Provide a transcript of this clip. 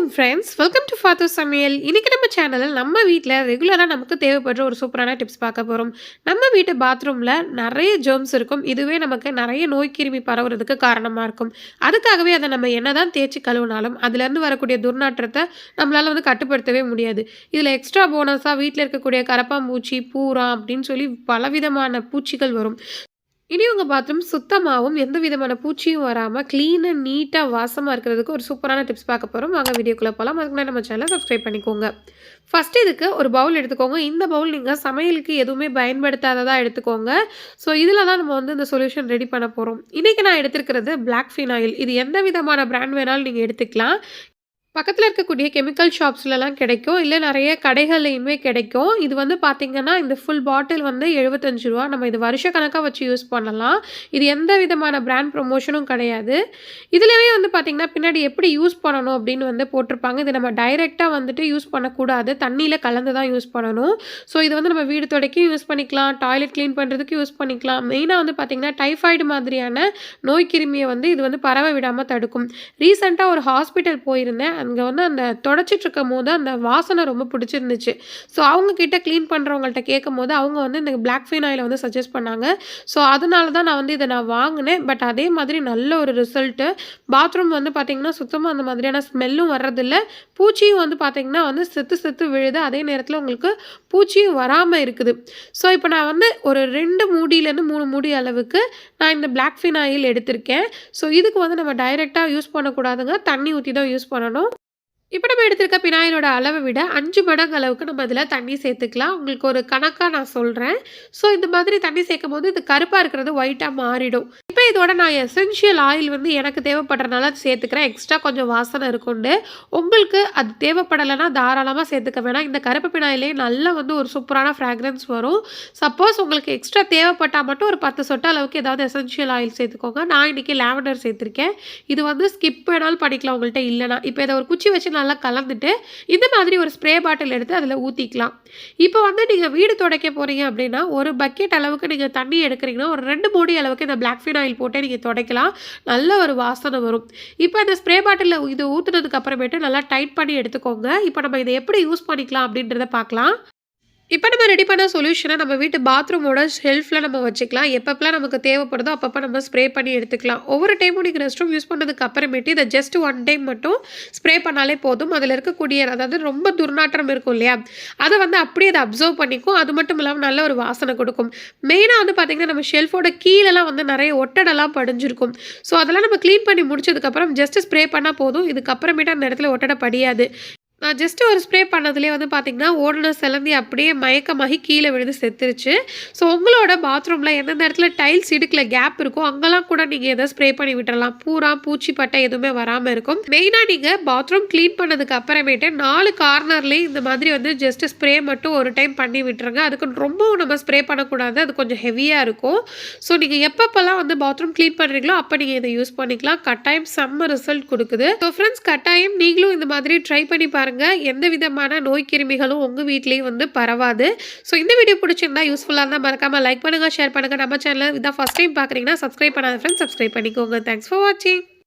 வணக்கம் friends welcome to ஃபாத்து சமையல் இன்றைக்கி நம்ம சேனலில் நம்ம வீட்டில் ரெகுலராக நமக்கு தேவைப்படுற ஒரு சூப்பரான டிப்ஸ் பார்க்க போகிறோம் நம்ம வீட்டு பாத்ரூமில் நிறைய ஜெர்ம்ஸ் இருக்கும். இதுவே நமக்கு நிறைய நோய் கிருமி பரவுறதுக்கு காரணமாக இருக்கும். அதுக்காகவே அதை நம்ம என்ன தான் தேய்ச்சி கழுவினாலும் அதுலேருந்து வரக்கூடிய துர்நாற்றத்தை நம்மளால் வந்து கட்டுப்படுத்தவே முடியாது. இதில் எக்ஸ்ட்ரா போனஸாக வீட்டில் இருக்கக்கூடிய கரப்பாம்பூச்சி பூரா அப்படின்னு சொல்லி பலவிதமான பூச்சிகள் வரும். இனி உங்கள் பாத்ரூம் சுத்தமாகவும் எந்த விதமான பூச்சியும் வராமல் க்ளீனாக நீட்டாக வாசமாக இருக்கிறதுக்கு ஒரு சூப்பரான டிப்ஸ் பார்க்க போகிறோம் வாங்க வீடியோக்குள்ளே போகலாம் அதுக்கு முன்னாடி நம்ம சேனலை சப்ஸ்கிரைப் பண்ணிக்கோங்க. ஃபஸ்ட்டு இதுக்கு ஒரு பவுல் எடுத்துக்கோங்க. இந்த பவுல் நீங்கள் சமையலுக்கு எதுவுமே பயன்படுத்தாததாக எடுத்துக்கோங்க. ஸோ இதில் தான் நம்ம வந்து இந்த சொல்யூஷன் ரெடி பண்ண போகிறோம் இன்றைக்கி நான் எடுத்துருக்கிறது பிளாக் ஃபினாயில் இது எந்த விதமான பிராண்ட் வேணாலும் நீங்கள் எடுத்துக்கலாம். பக்கத்தில் இருக்கக்கூடிய கெமிக்கல் ஷாப்ஸ்லலாம் கிடைக்கும். இல்லை நிறைய கடைகள்லையுமே கிடைக்கும். இது வந்து பார்த்திங்கன்னா இந்த ஃபுல் பாட்டில் வந்து எழுபத்தஞ்சு ரூபா. நம்ம இது வருஷ கணக்காக வச்சு யூஸ் பண்ணலாம். இது எந்த விதமான பிராண்ட் ப்ரொமோஷனும் கிடையாது. இதுலேயே வந்து பார்த்திங்கன்னா பின்னாடி எப்படி யூஸ் பண்ணணும் அப்படின்னு வந்து போட்டிருப்பாங்க. இது நம்ம டைரெக்டாக வந்துட்டு யூஸ் பண்ணக்கூடாது. தண்ணியில் கலந்து தான் யூஸ் பண்ணணும். ஸோ இது வந்து நம்ம வீடு துடைக்கும் யூஸ் பண்ணிக்கலாம். டாய்லெட் க்ளீன் பண்ணுறதுக்கு யூஸ் பண்ணிக்கலாம். மெயினாக வந்து பார்த்திங்கன்னா டைஃபாய்டு மாதிரியான நோய் கிருமியை வந்து இது வந்து பரவ விடாமல் தடுக்கும். ரீசெண்டாக ஒரு ஹாஸ்பிட்டல் போயிருந்தேன். அங்கே வந்து அந்த தொடச்சிட்டு இருக்கும் போது அந்த வாசனை ரொம்ப பிடிச்சிருந்துச்சு. ஸோ அவங்கக்கிட்ட க்ளீன் பண்ணுறவங்கள்ட்ட கேட்கும் போது அவங்க வந்து இந்த பிளாக் ஃபீன் ஆயில் வந்து சஜஸ்ட் பண்ணாங்க. ஸோ அதனால தான் நான் வந்து இதை நான் வாங்கினேன். பட் அதே மாதிரி நல்ல ஒரு ரிசல்ட்டு பாத்ரூம் வந்து பார்த்திங்கன்னா சுத்தமாக அந்த மாதிரியான ஸ்மெல்லும் வர்றதில்ல. பூச்சியும் வந்து பார்த்திங்கன்னா வந்து செத்து செத்து விழுது. அதே நேரத்தில் உங்களுக்கு பூச்சியும் வராமல் இருக்குது. ஸோ இப்போ நான் வந்து ஒரு ரெண்டு மூடியிலேருந்து மூணு மூடி அளவுக்கு நான் இந்த பிளாக் ஃபின் ஆயில் எடுத்திருக்கேன். ஸோ இதுக்கு வந்து நம்ம டைரெக்டாக யூஸ் பண்ணக்கூடாதுங்க. தண்ணி ஊற்றி தான் யூஸ் பண்ணணும். இப்போ நம்ம எடுத்திருக்க பினாயிலோட அளவை விட அஞ்சு மடங்கு அளவுக்கு நம்ம இதில் தண்ணி சேர்த்துக்கலாம். உங்களுக்கு ஒரு கணக்காக நான் சொல்கிறேன் ஸோ இந்த மாதிரி தண்ணி சேர்க்கும் போது இது கருப்பாக இருக்கிறது ஒயிட்டாக மாறிடும். இப்போ இதோட நான் எசென்ஷியல் ஆயில் வந்து எனக்கு தேவைப்படுறதுனால சேர்த்துக்கிறேன். எக்ஸ்ட்ரா கொஞ்சம் வாசனை இருக்குண்டு. உங்களுக்கு அது தேவைப்படலைன்னா தாராளமாக சேர்த்துக்க வேணாம். இந்த கருப்பு பினாயிலே நல்லா வந்து ஒரு சூப்பரான ஃப்ராக்ரன்ஸ் வரும். சப்போஸ் உங்களுக்கு எக்ஸ்ட்ரா தேவைப்பட்டால் மட்டும் ஒரு பத்து சொட்ட அளவுக்கு ஏதாவது எசென்ஷியல் ஆயில் சேர்த்துக்கோங்க. நான் இன்றைக்கி லேவண்டர் சேர்த்துருக்கேன். இது வந்து ஸ்கிப் வேணாலும் பண்ணிக்கலாம். உங்கள்கிட்ட இல்லைனா இப்போ இதை ஒரு குச்சி வச்சு நல்லா கலந்துட்டு இந்த மாதிரி ஒரு ஸ்ப்ரே பாட்டில் எடுத்து அதில் ஊற்றிக்கலாம் இப்போ வந்து நீங்கள் வீடு துடைக்க போகிறீங்க அப்படின்னா ஒரு பக்கெட் அளவுக்கு நீங்கள் தண்ணி எடுக்கிறீங்கன்னா ஒரு ரெண்டு மூடி அளவுக்கு இந்த பிளாக் ஃபீன் ஆயில் போட்டு நீங்கள் துடைக்கலாம். நல்ல ஒரு வாசனை வரும். இப்போ இந்த ஸ்ப்ரே பாட்டிலில் இது ஊற்றுனதுக்கு அப்புறமேட்டு நல்லா டைட் பண்ணி எடுத்துக்கோங்க. இப்போ நம்ம இதை எப்படி யூஸ் பண்ணிக்கலாம் அப்படின்றத பார்க்கலாம். இப்போ நம்ம ரெடி பண்ண சொல்யூஷனை நம்ம வீட்டு பாத்ரூமோட ஷெல்ஃபில் நம்ம வச்சுக்கலாம். எப்பப்பெல்லாம் நமக்கு தேவைப்படுதோ அப்பப்போ நம்ம ஸ்ப்ரே பண்ணி எடுத்துக்கலாம். ஒவ்வொரு டைமும் நீங்கள் ரெஸ்ட் ரூம் யூஸ் பண்ணதுக்கு அப்புறமேட்டு இதை ஜஸ்ட் ஒன் டைம் மட்டும் ஸ்ப்ரே பண்ணாலே போதும். அதில் இருக்கக்கூடிய அதாவது ரொம்ப துர்நாற்றம் இருக்கும் இல்லையா? அதை வந்து அப்படியே அதை அப்சர்வ் பண்ணிக்கும். அது மட்டும் இல்லாமல் நல்ல ஒரு வாசனை கொடுக்கும். மெயினாக வந்து பார்த்திங்கன்னா நம்ம ஷெல்ஃபோட கீழெல்லாம் வந்து நிறைய ஒட்டடெல்லாம் படிஞ்சிருக்கும். ஸோ அதெல்லாம் நம்ம க்ளீன் பண்ணி முடிச்சதுக்கப்புறம் ஜஸ்ட் ஸ்ப்ரே பண்ணால் போதும். இதுக்கப்புறமேட்டு அந்த இடத்துல ஒட்டடை படியாது. நான் ஜஸ்ட்டு ஒரு ஸ்ப்ரே பண்ணதுலேயே வந்து பார்த்திங்கன்னா ஓடின சிலந்தி அப்படியே மயக்கமாகி கீழே விழுந்து செத்துருச்சு. ஸோ உங்களோட பாத்ரூமில் எந்தெந்த இடத்துல டைல்ஸ் இடுக்கில் கேப் இருக்கோ அங்கெல்லாம் கூட நீங்கள் எதை ஸ்ப்ரே பண்ணி விட்டுறலாம். பூரா பூச்சி பட்டை எதுவுமே வராமல் இருக்கும். மெயினாக நீங்கள் பாத்ரூம் க்ளீன் பண்ணதுக்கு அப்புறமேட்டு நாலு கார்னர்லேயும் இந்த மாதிரி வந்து ஜஸ்ட் ஸ்ப்ரே மட்டும் ஒரு டைம் பண்ணி விட்டுருங்க. அதுக்கு ரொம்பவும் நம்ம ஸ்ப்ரே பண்ணக்கூடாது. அது கொஞ்சம் ஹெவியாக இருக்கும். ஸோ நீங்கள் எப்பப்பெல்லாம் வந்து பாத்ரூம் க்ளீன் பண்ணுறீங்களோ அப்போ நீங்கள் இதை யூஸ் பண்ணிக்கலாம். கட்டாயம் செம்ம ரிசல்ட் கொடுக்குது. ஸோ ஃப்ரெண்ட்ஸ் கட்டாயம் நீங்களும் இந்த மாதிரி ட்ரை பண்ணி பாருங்கள் பாருங்கள் எந்த விதமான நோய் கிருமிகளும் உங்கள் வீட்லேயும் வந்து பரவாது. ஸோ இந்த வீடியோ பிடிச்சிருந்தா யூஸ்ஃபுல்லாக இருந்தால் மறக்காமல் லைக் பண்ணுங்கள் ஷேர் பண்ணுங்கள் நம்ம சேனலில் இதான் ஃபஸ்ட் டைம் பார்க்குறீங்கன்னா சப்ஸ்கிரைப் பண்ணாத ஃப்ரெண்ட்ஸ் சப்ஸ்கிரைப் பண்ணிக்கோங்க. தேங்க்ஸ் ஃபார் வாட்சிங்